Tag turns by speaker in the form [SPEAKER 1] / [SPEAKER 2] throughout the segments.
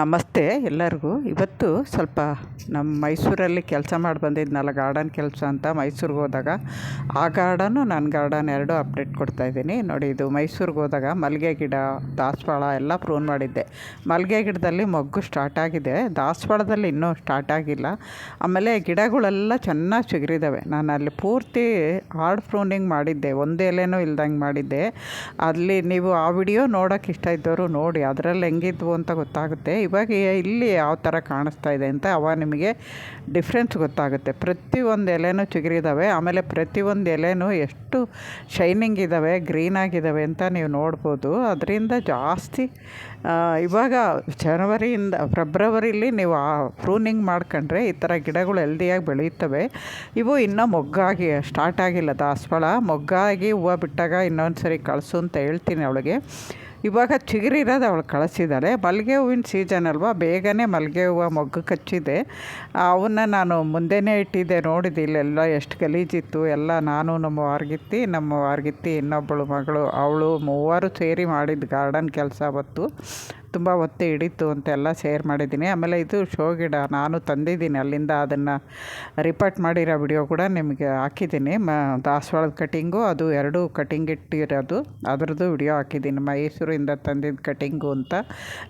[SPEAKER 1] ನಮಸ್ತೆ ಎಲ್ಲರಿಗೂ. ಇವತ್ತು ಸ್ವಲ್ಪ ನಮ್ಮ ಮೈಸೂರಲ್ಲಿ ಕೆಲಸ ಮಾಡಿ ಬಂದಿದ್ನಲ್ಲ, ಗಾರ್ಡನ್ ಕೆಲಸ ಅಂತ ಮೈಸೂರಿಗೆ ಹೋದಾಗ. ಆ ಗಾರ್ಡನು ನನ್ನ ಗಾರ್ಡನ್ ಎರಡೂ ಅಪ್ಡೇಟ್ ಕೊಡ್ತಾ ಇದ್ದೀನಿ. ನೋಡಿ, ಇದು ಮೈಸೂರಿಗೆ ಹೋದಾಗ ಮಲ್ಲಿಗೆ ಗಿಡ, ದಾಸವಾಳ ಎಲ್ಲ ಪ್ರೂನ್ ಮಾಡಿದ್ದೆ. ಮಲ್ಲಿಗೆ ಗಿಡದಲ್ಲಿ ಮೊಗ್ಗು ಸ್ಟಾರ್ಟ್ ಆಗಿದೆ. ದಾಸವಾಳದಲ್ಲಿ ಇನ್ನೂ ಸ್ಟಾರ್ಟ್ ಆಗಿಲ್ಲ. ಆಮೇಲೆ ಗಿಡಗಳೆಲ್ಲ ಚೆನ್ನಾಗಿ ಚಿಗುರಿದ್ದಾವೆ ನಾನು ಅಲ್ಲಿ ಪೂರ್ತಿ ಹಾರ್ಡ್ ಪ್ರೂನಿಂಗ್ ಮಾಡಿದ್ದೆ. ಒಂದು ಎಲೆನೂ ಇಲ್ದಂಗೆ ಮಾಡಿದ್ದೆ. ಅಲ್ಲಿ ನೀವು ಆ ವಿಡಿಯೋ ನೋಡೋಕೆ ಇಷ್ಟ ಇದ್ದವರು ನೋಡಿ. ಅದರಲ್ಲಿ ಹೆಂಗಿದ್ವು ಅಂತ ಗೊತ್ತಾಗುತ್ತೆ. ಇವಾಗ ಇಲ್ಲಿ ಯಾವ ಥರ ಕಾಣಿಸ್ತಾ ಇದೆ ಅಂತ ಅವಾಗ ನಿಮಗೆ ಡಿಫ್ರೆನ್ಸ್ ಗೊತ್ತಾಗುತ್ತೆ. ಪ್ರತಿಯೊಂದು ಎಲೆನೂ ಚಿಗುರಿದಾವೆ, ಆಮೇಲೆ ಪ್ರತಿಯೊಂದು ಎಲೆನೂ ಎಷ್ಟು ಶೈನಿಂಗ್ ಇದ್ದಾವೆ ಗ್ರೀನ್ ಆಗಿದ್ದಾವೆ ಅಂತ ನೀವು ನೋಡ್ಬೋದು. ಅದರಿಂದ ಜಾಸ್ತಿ ಇವಾಗ ಜನವರಿಯಿಂದ, ಫೆಬ್ರವರಿಲಿ ನೀವು ಆ ಪ್ರೂನಿಂಗ್ ಮಾಡ್ಕೊಂಡ್ರೆ ಈ ಥರ ಗಿಡಗಳು ಹೆಲ್ದಿಯಾಗಿ ಬೆಳೆಯುತ್ತವೆ ಇವು ಇನ್ನೂ ಮೊಗ್ಗಾಗಿ ಸ್ಟಾರ್ಟ್ ಆಗಿಲ್ಲ ದಾಸವಾಳ. ಮೊಗ್ಗಾಗಿ ಹೂವು ಬಿಟ್ಟಾಗ ಇನ್ನೊಂದು ಸರಿ ಕಳಿಸು ಅಂತ ಹೇಳ್ತೀನಿ ಅವಳಿಗೆ. ಇವಾಗ ಚಿಗುರಿರೋದು ಅವಳು ಕಳಿಸಿದ್ದಾಳೆ ಮಲ್ಲಿಗೆ ಹೂವಿನ ಸೀಸನ್ ಅಲ್ವಾ? ಬೇಗನೆ ಮಲ್ಲಿಗೆ ಹೂವು ಮೊಗ್ಗು ಕಚ್ಚಿದೆ. ಅವನ್ನ ನಾನು ಮುಂದೆನೇ ಇಟ್ಟಿದ್ದೆ. ನೋಡಿದೆ ಇಲ್ಲೆಲ್ಲ ಎಷ್ಟು ಗಲೀಜಿತ್ತು. ಎಲ್ಲ ನಾನು ನಮ್ಮ ವಾರ್ಗಿತ್ತಿ ನಮ್ಮ ವಾರ್ಗಿತ್ತಿ ಇನ್ನೊಬ್ಬಳು ಮಗಳು, ಅವಳು ಮೂವರು ಸೇರಿ ಮಾಡಿದ್ದು ಗಾರ್ಡನ್ ಕೆಲಸ ಅವತ್ತು. ತುಂಬ ಒತ್ತೆ ಹಿಡಿತು ಅಂತೆಲ್ಲ ಶೇರ್ ಮಾಡಿದ್ದೀನಿ. ಆಮೇಲೆ ಇದು ಶೋ ಗಿಡ ನಾನು ತಂದಿದ್ದೀನಿ. ಅಲ್ಲಿಂದ ಅದನ್ನು ರಿಪೋರ್ಟ್ ಮಾಡಿರೋ ವಿಡಿಯೋ ಕೂಡ ನಿಮಗೆ ಹಾಕಿದ್ದೀನಿ. ಮ, ದಾಸವಾಳದ ಕಟಿಂಗು, ಅದು ಎರಡು ಕಟಿಂಗ್ ಇಟ್ಟಿರೋದು. ಅದರದ್ದು ವಿಡಿಯೋ ಹಾಕಿದ್ದೀನಿ. ಮೈಸೂರಿಂದ ತಂದಿದ್ದ ಕಟಿಂಗು ಅಂತ.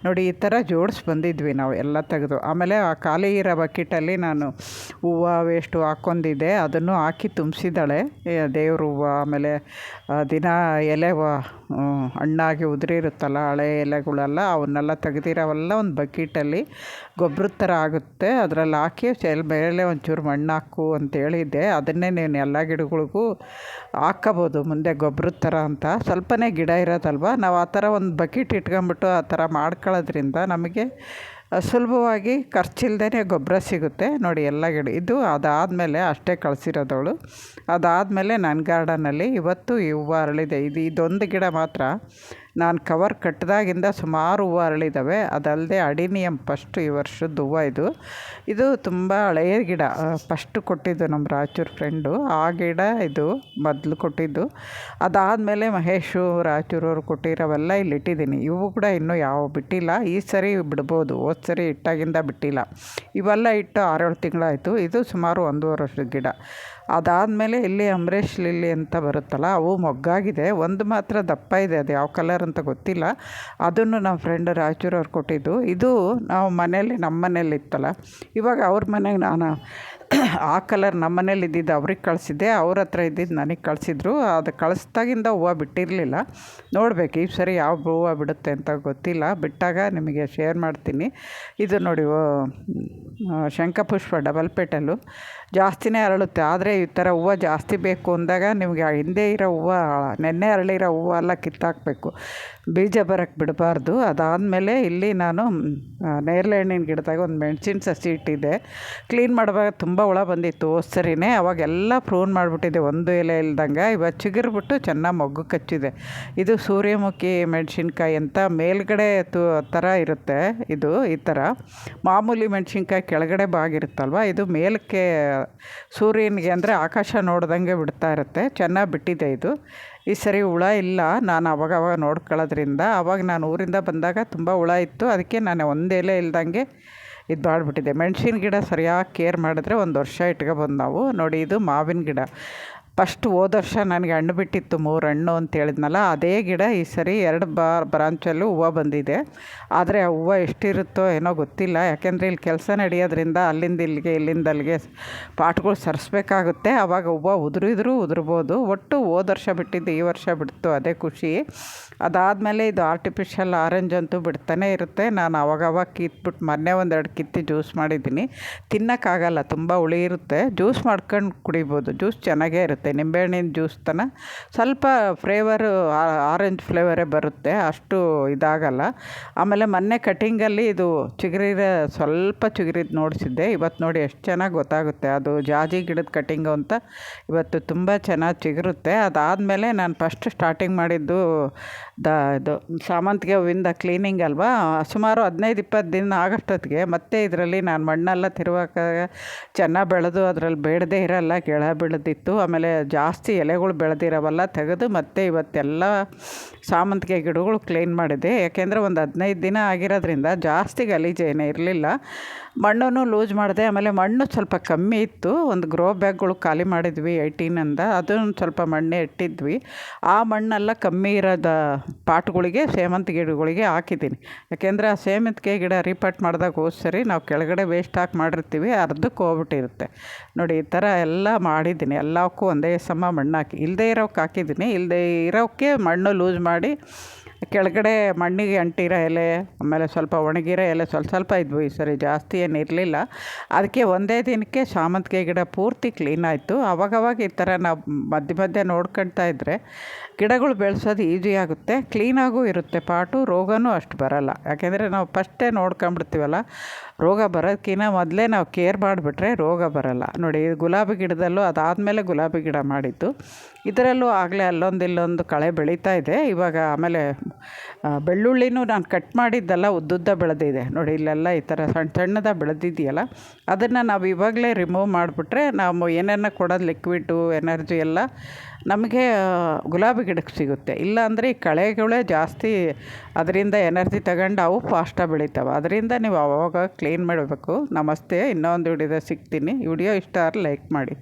[SPEAKER 1] ನೋಡಿ, ಈ ಥರ ಜೋಡಿಸಿ ಬಂದಿದ್ವಿ ನಾವು ಎಲ್ಲ ತೆಗೆದು. ಆಮೇಲೆ ಆ ಖಾಲಿ ಇರೋ ಬಕೆಟಲ್ಲಿ ನಾನು ಹೂವು ವೇಸ್ಟು ಹಾಕ್ಕೊಂಡಿದ್ದೆ. ಅದನ್ನು ಹಾಕಿ ತುಂಬಿಸಿದ್ದಾಳೆ. ದೇವ್ರ ಹೂವು, ಆಮೇಲೆ ದಿನ ಎಲೆ ಹಣ್ಣಾಗಿ ಉದುರಿರುತ್ತಲ್ಲ, ಹಳೆ ಎಲೆಗಳೆಲ್ಲ ಅವನ್ನೆಲ್ಲ ತೆಗ್ದಿರೋವೆಲ್ಲ ಒಂದು ಬಕೆಟಲ್ಲಿ ಗೊಬ್ಬರದ ಥರ ಆಗುತ್ತೆ. ಅದರಲ್ಲಿ ಹಾಕಿ ಚೆಲ್ ಮೇಲೆ ಒಂಚೂರು ಮಣ್ಣು ಹಾಕು ಅಂತ ಹೇಳಿದ್ದೆ. ಅದನ್ನೇ ನೀನು ಎಲ್ಲ ಗಿಡಗಳಿಗೂ ಹಾಕ್ಕೋಬೋದು ಮುಂದೆ ಗೊಬ್ಬರದ ಥರ ಅಂತ. ಸ್ವಲ್ಪನೇ ಗಿಡ ಇರೋದಲ್ವ? ನಾವು ಆ ಥರ ಒಂದು ಬಕೆಟ್ ಇಟ್ಕೊಂಬಿಟ್ಟು ಆ ಥರ ಮಾಡ್ಕೊಳ್ಳೋದ್ರಿಂದ ನಮಗೆ ಸುಲಭವಾಗಿ ಖರ್ಚಿಲ್ದೇ ಗೊಬ್ಬರ ಸಿಗುತ್ತೆ. ನೋಡಿ ಎಲ್ಲ ಗಿಡ, ಇದು ಅದಾದಮೇಲೆ ಅಷ್ಟೇ ಕಳಿಸಿರೋದವಳು. ಅದಾದಮೇಲೆ ನನ್ನ ಗಾರ್ಡನಲ್ಲಿ ಇವತ್ತು ಹೂವು ಅರಳಿದೆ. ಇದು ಇದೊಂದು ಗಿಡ ಮಾತ್ರ. ನಾನು ಕವರ್ ಕಟ್ಟಿದಾಗಿಂದ ಸುಮಾರು ಹೂವು ಅರಳಿದ್ದಾವೆ ಅದಲ್ಲದೆ ಅಡಿನಿಯಂ ಫಸ್ಟ್ ಈ ವರ್ಷದ ಹೂವು ಇದು. ಇದು ತುಂಬ ಹಳೆಯ ಗಿಡ. ಫಸ್ಟ್ ಕೊಟ್ಟಿದ್ದು ನಮ್ಮ ರಾಚೂರ್ ಫ್ರೆಂಡು ಆ ಗಿಡ ಇದು ಮೊದಲು ಕೊಟ್ಟಿದ್ದು. ಅದಾದಮೇಲೆ ಮಹೇಶು ಅವರು ಕೊಟ್ಟಿರೋವೆಲ್ಲ ಇಲ್ಲಿ ಇಟ್ಟಿದ್ದೀನಿ. ಇವು ಕೂಡ ಇನ್ನೂ ಯಾವ ಬಿಟ್ಟಿಲ್ಲ. ಈ ಸರಿ ಬಿಡ್ಬೋದು. ಹೋದ ಸರಿ ಇಟ್ಟಾಗಿಂದ ಬಿಟ್ಟಿಲ್ಲ. ಇವೆಲ್ಲ ಇಟ್ಟು ಆರೇಳು ತಿಂಗಳಾಯಿತು. ಇದು ಸುಮಾರು ಒಂದೂವರೆ ವರ್ಷದ ಗಿಡ. ಅದಾದಮೇಲೆ ಇಲ್ಲಿ ಅಮರೇಶ್ ಲಿಲ್ಲಿ ಅಂತ ಬರುತ್ತಲ್ಲ, ಅವು ಮೊಗ್ಗಾಗಿದೆ. ಒಂದು ಮಾತ್ರ ದಪ್ಪ ಇದೆ. ಅದು ಯಾವ ಕಲರ್ ಅಂತ ಗೊತ್ತಿಲ್ಲ. ಅದನ್ನು ನಮ್ಮ ಫ್ರೆಂಡ್ ರಾಯಚೂರವ್ರು ಕೊಟ್ಟಿದ್ದು. ಇದು ನಾವು ಮನೇಲಿ ನಮ್ಮ ಮನೇಲಿ ಇತ್ತಲ್ಲ, ಇವಾಗ ಅವ್ರ ಮನೆಗೆ ನಾನು ಆ ಕಲರ್ ನಮ್ಮ ಮನೇಲಿ ಇದ್ದಿದ್ದು ಅವ್ರಿಗೆ ಕಳಿಸಿದ್ದೆ. ಅವ್ರ ಹತ್ರ ಇದ್ದಿದ್ದು ನನಗೆ ಕಳಿಸಿದ್ರು. ಅದು ಕಳಿಸ್ದಾಗಿಂದ ಹೂವು ಬಿಟ್ಟಿರಲಿಲ್ಲ. ನೋಡಬೇಕು ಈ ಸರಿ ಯಾವ ಹೂವು ಬಿಡುತ್ತೆ ಅಂತ ಗೊತ್ತಿಲ್ಲ. ಬಿಟ್ಟಾಗ ನಿಮಗೆ ಶೇರ್ ಮಾಡ್ತೀನಿ. ಇದು ನೋಡಿ ಶಂಕಪುಷ್ಪ ಡಬಲ್ ಪೇಟಲ್ಲು. ಜಾಸ್ತಿನೇ ಅರಳುತ್ತೆ. ಆದರೆ ಈ ಥರ ಹೂವು ಜಾಸ್ತಿ ಬೇಕು ಅಂದಾಗ ನಿಮಗೆ ಹಿಂದೆ ಇರೋ ಹೂವು, ನೆನ್ನೆ ಅರಳಿರೋ ಹೂವು ಎಲ್ಲ ಕಿತ್ತಾಕಬೇಕು. ಬೀಜ ಬರೋಕ್ಕೆ ಬಿಡಬಾರ್ದು. ಅದಾದಮೇಲೆ ಇಲ್ಲಿ ನಾನು ನೇರಳೆ ಹಣ್ಣಿನ ಗಿಡದಾಗ ಒಂದು ಮೆಣಸಿನ ಸಸಿ ಇಟ್ಟಿದ್ದೆ. ಕ್ಲೀನ್ ಮಾಡುವಾಗ ತುಂಬ ಹುಳ ಬಂದಿತ್ತು. ಸರಿನೇ, ಅವಾಗೆಲ್ಲ ಪ್ರೂನ್ ಮಾಡಿಬಿಟ್ಟಿದ್ದೆ. ಒಂದು ಎಲೆ ಇಲ್ದಂಗೆ. ಇವಾಗ ಚಿಗುರ್ಬಿಟ್ಟು ಚೆನ್ನಾಗಿ ಮೊಗ್ಗು ಕಚ್ಚಿದೆ. ಇದು ಸೂರ್ಯಮುಖಿ ಮೆಣಸಿನ್ಕಾಯಿ ಅಂತ ಮೇಲ್ಗಡೆ ತು ಥರ ಇರುತ್ತೆ ಇದು, ಈ ಥರ ಮಾಮೂಲಿ ಮೆಣಸಿನ್ಕಾಯಿ ಕೆಳಗಡೆ ಬಾಗಿರುತ್ತಲ್ವ ಇದು ಮೇಲಕ್ಕೆ ಸೂರ್ಯನಿಗೆ ಅಂದರೆ ಆಕಾಶ ನೋಡ್ದಂಗೆ ಬಿಡ್ತಾ ಇರುತ್ತೆ. ಚೆನ್ನಾಗಿ ಬಿಟ್ಟಿದೆ ಇದು. ಈ ಸರಿ ಹುಳ ಇಲ್ಲ. ನಾನು ಅವಾಗ ಅವಾಗ ನೋಡ್ಕೊಳ್ಳೋದ್ರಿಂದ, ಅವಾಗ ನಾನು ಊರಿಂದ ಬಂದಾಗ ತುಂಬ ಹುಳ ಇತ್ತು. ಅದಕ್ಕೆ ನಾನು ಒಂದು ಎಲೆ ಇಲ್ದಂಗೆ ಇದು ಮಾಡಿಬಿಟ್ಟಿದ್ದೆ. ಮೆಣಸಿನ ಗಿಡ ಸರಿಯಾಗಿ ಕೇರ್ ಮಾಡಿದ್ರೆ ಒಂದು ವರ್ಷ ಇಟ್ಕೊಬೋದು ನಾವು. ನೋಡಿ ಇದು ಮಾವಿನ ಗಿಡ. ಫಸ್ಟ್ ಹೋದ ವರ್ಷ ನನಗೆ ಹಣ್ಣು ಬಿಟ್ಟಿತ್ತು ಮೂರು ಹಣ್ಣು ಅಂತ ಹೇಳಿದ್ನಲ್ಲ, ಅದೇ ಗಿಡ ಈ ಸರಿ ಎರಡು ಬಾರ್ ಬ್ರಾಂಚಲ್ಲೂ ಹೂವು ಬಂದಿದೆ. ಆದರೆ ಆ ಹೂವು ಎಷ್ಟಿರುತ್ತೋ ಏನೋ ಗೊತ್ತಿಲ್ಲ. ಯಾಕೆಂದರೆ ಇಲ್ಲಿ ಕೆಲಸ ನಡೆಯೋದ್ರಿಂದ ಅಲ್ಲಿಂದ ಇಲ್ಲಿಗೆ, ಇಲ್ಲಿಂದ ಅಲ್ಲಿಗೆ ಪಾಟ್ಗಳು ಸರಿಸ್ಬೇಕಾಗುತ್ತೆ. ಆವಾಗ ಹೂವು ಉದುರಿದ್ರೂ ಉದುರ್ಬೋದು. ಒಟ್ಟು ಹೋದ ವರ್ಷ ಬಿಟ್ಟಿದ್ದು ಈ ವರ್ಷ ಬಿಡ್ತು. ಅದೇ ಖುಷಿ. ಅದಾದಮೇಲೆ ಇದು ಆರ್ಟಿಫಿಷಿಯಲ್ ಆರೆಂಜ್ ಅಂತೂ ಬಿಡ್ತಾನೆ ಇರುತ್ತೆ. ನಾನು ಅವಾಗವಾಗ ಕಿತ್ಬಿಟ್ಟು ಮೊನ್ನೆ ಒಂದೆರಡು ಕಿತ್ತಿ ಜ್ಯೂಸ್ ಮಾಡಿದ್ದೀನಿ. ತಿನ್ನೋಕ್ಕಾಗಲ್ಲ, ತುಂಬ ಹುಳಿ ಇರುತ್ತೆ. ಜ್ಯೂಸ್ ಮಾಡ್ಕೊಂಡು ಕುಡಿಬೋದು. ಜ್ಯೂಸ್ ಚೆನ್ನಾಗೇ ಇರುತ್ತೆ. ನಿಂಬೆಹಣ್ಣಿನ ಜ್ಯೂಸ್ ತನ ಸ್ವಲ್ಪ ಫ್ಲೇವರು ಆರೆಂಜ್ ಫ್ಲೇವರೇ ಬರುತ್ತೆ. ಅಷ್ಟು ಇದಾಗಲ್ಲ. ಆಮೇಲೆ ಮೊನ್ನೆ ಕಟಿಂಗಲ್ಲಿ ಇದು ಚಿಗುರಿರೋ ಸ್ವಲ್ಪ ಚಿಗುರಿದ್ದು ನೋಡಿಸಿದ್ದೆ. ಇವತ್ತು ನೋಡಿ ಎಷ್ಟು ಚೆನ್ನಾಗಿ ಗೊತ್ತಾಗುತ್ತೆ. ಅದು ಜಾಜಿ ಗಿಡದ ಕಟಿಂಗು ಅಂತ ಇವತ್ತು ತುಂಬ ಚೆನ್ನಾಗಿ ಚಿಗುರುತ್ತೆ. ಅದಾದಮೇಲೆ ನಾನು ಫಸ್ಟ್ ಸ್ಟಾರ್ಟಿಂಗ್ ಮಾಡಿದ್ದು ದ ಇದು ಸಾಮಂತಿಗೆ ಹೂವಿಂದ ಕ್ಲೀನಿಂಗ್ ಅಲ್ವಾ? ಸುಮಾರು ಹದಿನೈದು, ಇಪ್ಪತ್ತು ದಿನ ಆಗಷ್ಟೊತ್ತಿಗೆ ಮತ್ತೆ ಇದರಲ್ಲಿ ನಾನು ಮಣ್ಣೆಲ್ಲ ತಿರುವಾಗ ಚೆನ್ನಾಗಿ ಬೆಳೆದು ಅದರಲ್ಲಿ ಬೇಡದೇ ಇರೋಲ್ಲ, ಕೆಳ ಬೆಳೆದಿತ್ತು. ಆಮೇಲೆ ಜಾಸ್ತಿ ಎಲೆಗಳು ಬೆಳೆದಿರವಲ್ಲ, ತೆಗೆದು ಮತ್ತೆ ಇವತ್ತೆಲ್ಲ ಸಾಮಂತಿಗೆ ಗಿಡಗಳು ಕ್ಲೀನ್ ಮಾಡಿದೆ. ಯಾಕೆಂದರೆ ಒಂದು ಹದಿನೈದು ದಿನ ಆಗಿರೋದ್ರಿಂದ ಜಾಸ್ತಿ ಗಲೀಜೇನೇ ಇರಲಿಲ್ಲ. ಮಣ್ಣನ್ನು ಲೂಸ್ ಮಾಡಿದೆ. ಆಮೇಲೆ ಮಣ್ಣು ಸ್ವಲ್ಪ ಕಮ್ಮಿ ಇತ್ತು. ಒಂದು ಗ್ರೋ ಬ್ಯಾಗ್ಗಳು ಖಾಲಿ ಮಾಡಿದ್ವಿ ಏಯ್ಟೀನಿಂದ ಅದನ್ನು ಸ್ವಲ್ಪ ಮಣ್ಣೆ ಇಟ್ಟಿದ್ವಿ. ಆ ಮಣ್ಣೆಲ್ಲ ಕಮ್ಮಿ ಇರೋದ ಪಾಟ್ಗಳಿಗೆ ಸೇವಂತಿಗೆ ಗಿಡಗಳಿಗೆ ಹಾಕಿದ್ದೀನಿ. ಯಾಕೆಂದರೆ ಆ ಸೇವಂತಿಗೆ ಗಿಡ ರೀಪಾಟ್ ಮಾಡಿದಾಗ ಹೋದ ಸರಿ ನಾವು ಕೆಳಗಡೆ ವೇಸ್ಟ್ ಹಾಕಿ ಮಾಡಿರ್ತೀವಿ ಅರ್ಧಕ್ಕೆ ಹೋಗ್ಬಿಟ್ಟಿರುತ್ತೆ. ನೋಡಿ, ಈ ಥರ ಎಲ್ಲ ಮಾಡಿದ್ದೀನಿ. ಎಲ್ಲಕ್ಕೂ ಒಂದೇ ಸಮ ಮಣ್ಣು ಹಾಕಿ ಇಲ್ಲದೇ ಇರೋಕ್ಕೆ ಹಾಕಿದ್ದೀನಿ. ಇಲ್ಲದೇ ಇರೋಕ್ಕೆ ಮಣ್ಣು ಲೂಸ್ ಮಾಡಿ ಕೆಳಗಡೆ ಮಣ್ಣಿಗೆ ಅಂಟಿರೋ ಎಲೆ, ಆಮೇಲೆ ಸ್ವಲ್ಪ ಒಣಗಿರೋ ಎಲೆ, ಸ್ವಲ್ಪ ಸ್ವಲ್ಪ ಇದ್ವು ಈ ಸರಿ, ಜಾಸ್ತಿ ಏನು ಇರಲಿಲ್ಲ. ಅದಕ್ಕೆ ಒಂದೇ ದಿನಕ್ಕೆ ಶಾಮಂತಿಗೆ ಗಿಡ ಪೂರ್ತಿ ಕ್ಲೀನ್ ಆಯಿತು. ಅವಾಗವಾಗ ಈ ಥರ ನಾವು ಮಧ್ಯೆ ಮಧ್ಯೆ ನೋಡ್ಕೊಳ್ತಾ ಇದ್ದರೆ ಗಿಡಗಳು ಬೆಳೆಸೋದು ಈಸಿ ಆಗುತ್ತೆ. ಕ್ಲೀನಾಗೂ ಇರುತ್ತೆ. ಪಾಟು, ರೋಗನೂ ಅಷ್ಟು ಬರೋಲ್ಲ. ಯಾಕೆಂದರೆ ನಾವು ಫಸ್ಟೇ ನೋಡ್ಕೊಂಬಿಡ್ತೀವಲ್ಲ ರೋಗ ಬರೋದಕ್ಕಿಂತ ಮೊದಲೇ ನಾವು ಕೇರ್ ಮಾಡಿಬಿಟ್ರೆ ರೋಗ ಬರೋಲ್ಲ. ನೋಡಿ, ಗುಲಾಬಿ ಗಿಡದಲ್ಲೂ ಅದಾದಮೇಲೆ ಗುಲಾಬಿ ಗಿಡ ಮಾಡಿದ್ದು. ಇದರಲ್ಲೂ ಆಗಲೇ ಅಲ್ಲೊಂದು ಇಲ್ಲೊಂದು ಕಳೆ ಬೆಳೀತಾ ಇದೆ. ಇವಾಗ ಆಮೇಲೆ ಬೆಳ್ಳುಳ್ಳಿನೂ ನಾನು ಕಟ್ ಮಾಡಿದ್ದೆಲ್ಲ, ಉದ್ದುದ್ದ ಬೆಳೆದಿದೆ. ನೋಡಿ, ಇಲ್ಲೆಲ್ಲ ಈ ಥರ ಸಣ್ಣ ಸಣ್ಣದ ಬೆಳೆದಿದೆಯಲ್ಲ, ಅದನ್ನು ನಾವು ಇವಾಗಲೇ ರಿಮೂವ್ ಮಾಡಿಬಿಟ್ರೆ ನಾವು ಏನೇನ ಕೊಡೋದು ಲಿಕ್ವಿಡ್ಡು ಎನರ್ಜಿ ಎಲ್ಲ ನಮಗೆ ಗುಲಾಬಿ ಗಿಡಕ್ಕೆ ಸಿಗುತ್ತೆ. ಇಲ್ಲ ಅಂದರೆ ಈ ಕಳೆಗಳೇ ಜಾಸ್ತಿ ಅದರಿಂದ ಎನರ್ಜಿ ತಗೊಂಡು ಅವು ಫಾಸ್ಟಾಗಿ ಬೆಳಿತಾವೆ. ಅದರಿಂದ ನೀವು ಅವಾಗ ಕ್ಲೀನ್ ಮಾಡಬೇಕು. ನಮಸ್ತೆ. ಇನ್ನೊಂದು ವಿಡಿಯೋ ಸಿಗ್ತೀನಿ. ವಿಡಿಯೋ ಇಷ್ಟ ಆದರೆ ಲೈಕ್ ಮಾಡಿ.